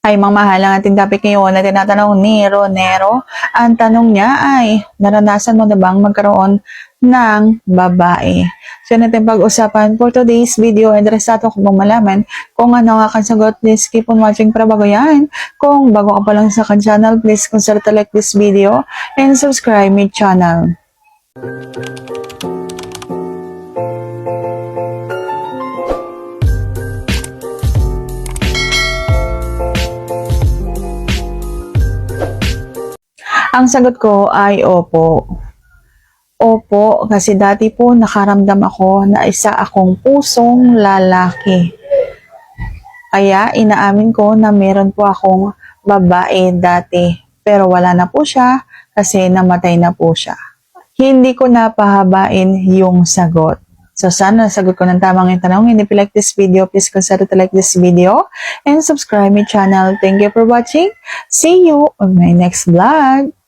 Ay, mga ang ating topic ngayon na tinatanong ni Ronero. Ang tanong niya ay, naranasan mo na bang magkaroon ng babae? So, yun natin pag-usapan for today's video. Interesado ko bang malaman kung ano nga kang sagot. Please keep on watching para bago yan. Kung bago ka pa lang sa kan channel, please consider to like this video and subscribe my channel. Ang sagot ko ay opo. Opo, kasi dati po nakaramdam ako na isa akong pusong lalaki. Kaya inaamin ko na meron po akong babae dati. Pero wala na po siya kasi namatay na po siya. Hindi ko napahabain yung sagot. So sana nasagot ko ng tamang yung tanong. And if you like this video, please consider to like this video and subscribe my channel. Thank you for watching. See you on my next vlog.